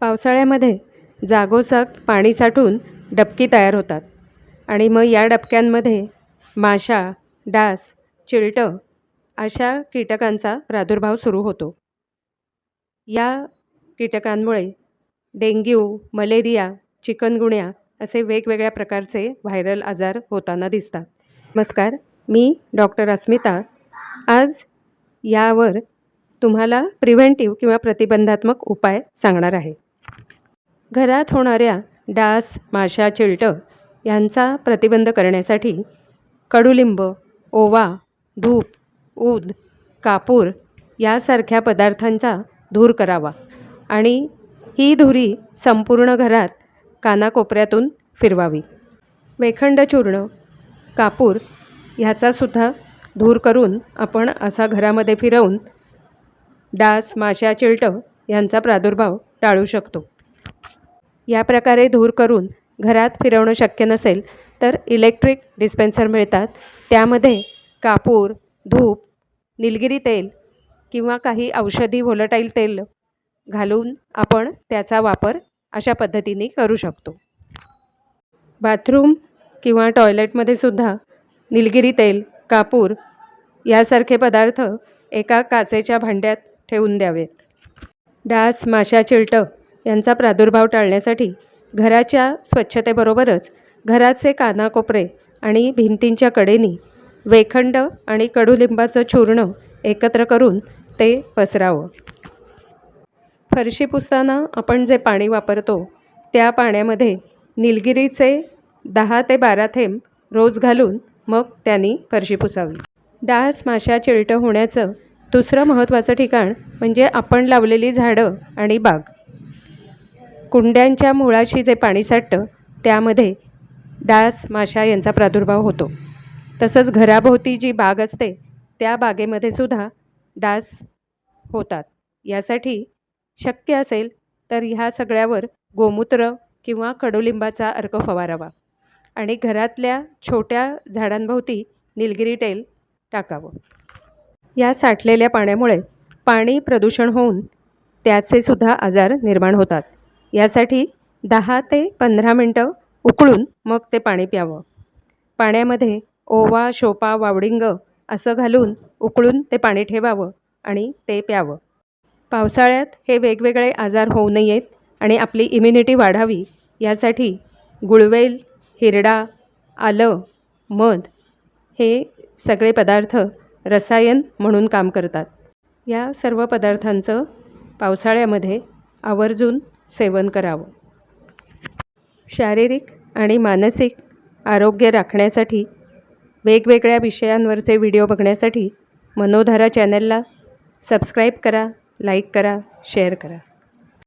पावसाळ्यामध्ये जागोजाग पाणी साठून डबकी तयार होतात. आणि मग या डबक्यांमध्ये माशा डास चिलटं अशा कीटकांचा प्रादुर्भाव सुरू होतो. या कीटकांमुळे डेंग्यू मलेरिया चिकनगुण्या असे वेगवेगळ्या प्रकारचे व्हायरल आजार होताना दिसतात. नमस्कार मी डॉक्टर अस्मिता. आज यावर तुम्हाला प्रिव्हेंटिव्ह किंवा प्रतिबंधात्मक उपाय सांगणार आहे. घरात होणाऱ्या डास माशा चिलटं यांचा प्रतिबंध करण्यासाठी कडुलिंब ओवा धूप ऊद कापूर यासारख्या पदार्थांचा धूर करावा आणि ही धुरी संपूर्ण घरात कानाकोपऱ्यातून फिरवावी. वेखंड चूर्ण कापूर ह्याचासुद्धा धूर करून आपण असा घरामध्ये फिरवून डास माशा चिलटं यांचा प्रादुर्भाव टाळू शकतो. या प्रकारे धूर करून घरात फिरवणं शक्य नसेल तर इलेक्ट्रिक डिस्पेन्सर मिळतात. त्यामध्ये कापूर धूप निलगिरी तेल किंवा काही औषधी व्होलटाईल तेल घालून आपण त्याचा वापर अशा पद्धतीने करू शकतो. बाथरूम किंवा टॉयलेटमध्ये सुद्धा निलगिरी तेल कापूर यासारखे पदार्थ एका काचेच्या भांड्यात ठेवून द्यावेत. डास माशा चिलटं यांचा प्रादुर्भाव टाळण्यासाठी घराच्या स्वच्छतेबरोबरच घराचे कानाकोपरे आणि भिंतींच्या कडेनी वेखंड आणि कडुलिंबाचं चूर्ण एकत्र करून ते पसरावं. फरशी पुसताना आपण जे पाणी वापरतो त्या पाण्यामध्ये निलगिरीचे दहा ते बारा थेंब रोज घालून मग त्यांनी फरशी पुसावी. डास माशा चिलटं होण्याचं दुसरं महत्त्वाचं ठिकाण म्हणजे आपण लावलेली झाडं आणि बाग. कुंड्यांच्या मुळाशी जे पाणी साठतं त्यामध्ये डास माशा यांचा प्रादुर्भाव होतो. तसंच घराभोवती जी बाग असते त्या बागेमध्ये सुद्धा डास होतात. यासाठी शक्य असेल तर ह्या सगळ्यावर गोमूत्र किंवा कडुलिंबाचा अर्क फवारावा आणि घरातल्या छोट्या झाडांभोवती निलगिरी तेल टाकावं. या साठलेल्या पाण्यामुळे पाणी प्रदूषण होऊन त्याचे सुद्धा आजार निर्माण होतात. यासाठी दहा ते पंधरा मिनटं उकळून मग ते पाणी प्यावं. पाण्यामध्ये ओवा शोपा वावडिंग असं घालून उकळून ते पाणी ठेवावं आणि ते प्यावं. पावसाळ्यात हे वेगवेगळे आजार होऊ नयेत आणि आपली इम्युनिटी वाढावी यासाठी गुळवेल हिरडा आलं मध हे सगळे पदार्थ रसायन म्हणून काम करतात. या सर्व पदार्थांचं पावसाळ्यामध्ये आवर्जून सेवन करावं. शारीरिक आणि मानसिक आरोग्य राखण्यासाठी वेगवेगळ्या विषयांवरचे व्हिडिओ बघण्यासाठी मनोधारा चॅनलला सबस्क्राईब करा लाईक करा शेअर करा.